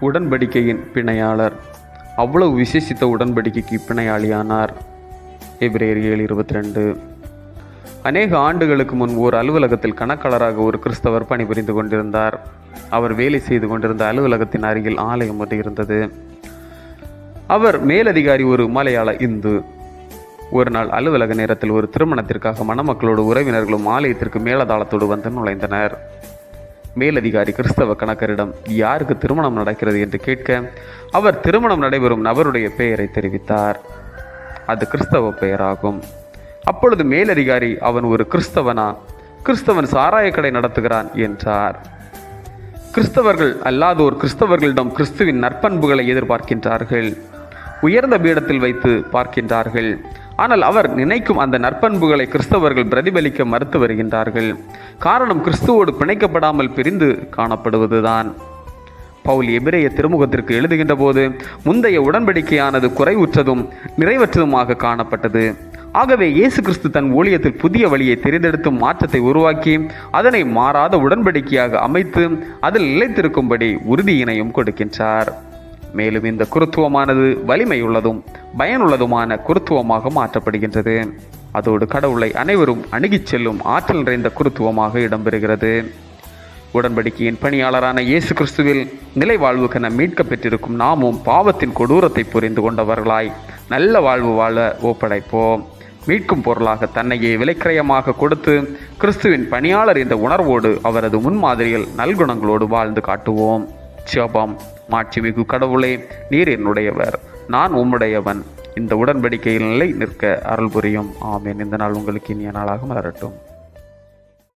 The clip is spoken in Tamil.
உடன்படிக்கையின் பிணையாளர். அவ்வளவு விசேஷித்த உடன்படிக்கைக்கு பிணையாளியானார். பிப்ரவரி ஏழு இருபத்தி ரெண்டு அநேக ஆண்டுகளுக்கு முன் ஓர் அலுவலகத்தில் கணக்காளராக ஒரு கிறிஸ்தவர் பணிபுரிந்து கொண்டிருந்தார். அவர் வேலை செய்து கொண்டிருந்த அலுவலகத்தின் அருகில் ஆலயம் ஒன்று இருந்தது. அவர் மேலதிகாரி ஒரு மலையாள இந்து. ஒரு நாள் அலுவலக நேரத்தில் ஒரு திருமணத்திற்காக மணமக்களோடு உறவினர்களும் ஆலயத்திற்கு மேலதாளத்தோடு வந்து நுழைந்தனர். மேலதிகாரி கிறிஸ்தவ கணக்கரிடம் யாருக்கு திருமணம் நடக்கிறது? என்று கேட்க அவர் திருமணம் நடைபெறும் நபருடைய பெயரை தெரிவித்தார். அது கிறிஸ்தவ பெயராகும். அப்பொழுது மேலதிகாரி அவன் ஒரு கிறிஸ்தவனா? கிறிஸ்தவன் சாராயக்கடை நடத்துகிறான் என்றார். கிறிஸ்தவர்கள் அல்லாதோர் கிறிஸ்தவர்களிடம் கிறிஸ்துவின் நற்பண்புகளை எதிர்பார்க்கின்றார்கள். உயர்ந்த பீடத்தில் வைத்து பார்க்கின்றார்கள். ஆனால் அவர் நினைக்கும் அந்த நற்பண்புகளை கிறிஸ்தவர்கள் பிரதிபலிக்க மறுத்து வருகின்றார்கள். காரணம் கிறிஸ்துவோடு பிணைக்கப்படாமல் பிரிந்து காணப்படுவதுதான். பவுல் எபிரேய திருமுகத்திற்கு எழுதுகின்ற போது முந்தைய உடன்படிக்கையானது குறைவுற்றதும் நிறைவற்றதுமாக காணப்பட்டது. ஆகவே இயேசு கிறிஸ்து தன் ஊழியத்தில் புதிய வழியை தெரிந்தெடுத்து மாற்றத்தை உருவாக்கி அதனை மாறாத உடன்படிக்கையாக அமைத்து அதில் நிலைத்திருக்கும்படி உறுதியினையும் கொடுக்கின்றார். மேலும் இந்த குருத்துவமானது வலிமையுள்ளதும் பயனுள்ளதுமான குருத்துவமாக மாற்றப்படுகின்றது. அதோடு கடவுளை அனைவரும் அணுகிச் செல்லும் ஆற்றல் நிறைந்த குருத்துவமாக இடம்பெறுகிறது. உடன்படிக்கையின் பணியாளரான இயேசு கிறிஸ்துவில் நிலை வாழ்வுக்கென மீட்கப் பெற்றிருக்கும் நாமும் பாவத்தின் கொடூரத்தை புரிந்து கொண்டவர்களாய் நல்ல வாழ்வு வாழ ஒப்படைப்போம். மீட்கும் பொருளாக தன்னையே விலைக்கிரயமாக கொடுத்து கிறிஸ்துவின் பணியாளர் என்ற உணர்வோடு அவரது முன்மாதிரியில் நல்குணங்களோடு வாழ்ந்து காட்டுவோம். ஜெபம். மாட்சிமிகு கடவுளே நீர் என்னுடையவர். நான் உம்முடையவன். இந்த உடன்படிக்கையில் நிலை நிற்க அருள் புரியும். ஆமேன். இந்த நாள் உங்களுக்கு இனிய நாளாக மலரட்டும்.